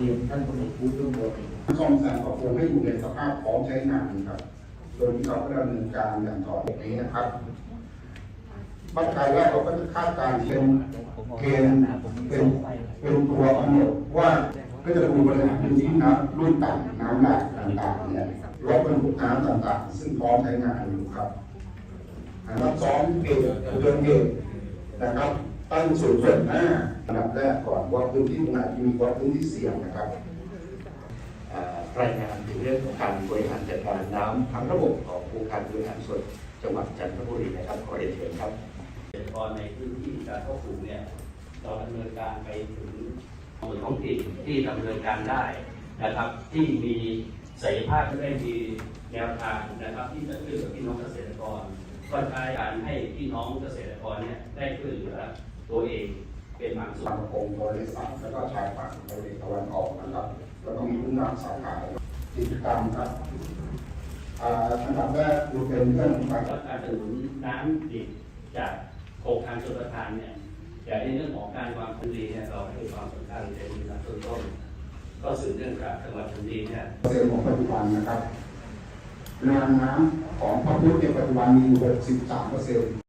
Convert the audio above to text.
รียนท่านพลเอกวุฒิรุ่งโรจน์ซ่อมแซมปรับปรุงให้อยู่ในสภาพพร้อมใช้งานครับ โดยที่เราก็ดำเนินการอย่างต่อเนื่องนี้นะครับมาตรการแรกเราก็จะคาดการณ์เป็นเกณฑ์เป็นเป็นตัวกำหนดว่าก็จะดูบริหารพื้นที่น้ำรุ่นต่ำน้ำหนักต่างๆเนี่ยรถบรรทุกน้ำต่างๆ ซึ่งพร้อมใช้งานอยู่ครับนะครับซ้อมเกตเดินเกตนะครับ ตั้งศูนส่วนหน้าอันดับแรกก่อนว่าพื้นที่ตรงไหนที่มีคว่าพื้นที่เสี่ยงนะครับรายงานถึงเรื่องของการบริหารจัดการน้ำทั้งระบบขององค์การบริหารส่วนจังหวัดจันทบุรีนะครับขอเรียนเชิญครับเกษตรกรในพื้นที่การเข้าปลูกเนี่ยเราดำเนินการไปถึงหน่วยท้องถิ่นที่ดำเนินการได้นะครับที่มีศักยภาพได้มีแนวทางนะครับที่จะช่วยเหลือพี่น้องเกษตรกรก็ใช้การให้พี่น้องเกษตรกรเนี่ยได้ช่วยเหลือ ตัวเองเป็นบางส่วบานงองค์บริษัทแล้วก็ชายฝั่งทะเลตะวันออกนะครับ แล้วก็มีผู้นำสาขากิจกรรมครับอ่าอันดับแรกดูเป็นเรื่องของการแล้วการสนับสนุนน้ำดิบจากโครงการชลประทานเนี่ยอย่างในเรื่องของการวางพื้นที่เนี่ยเราให้ความสำคัญในระดับต้นๆก็สืบเนื่องจากจังหวัดชลบุรีเนี่ยเปอร์เซ็นต์ของปัจจุบันนะครับแรงน้ำของพระพุทธในปัจจุบันมีอยู่63เปอร์เซ็นต์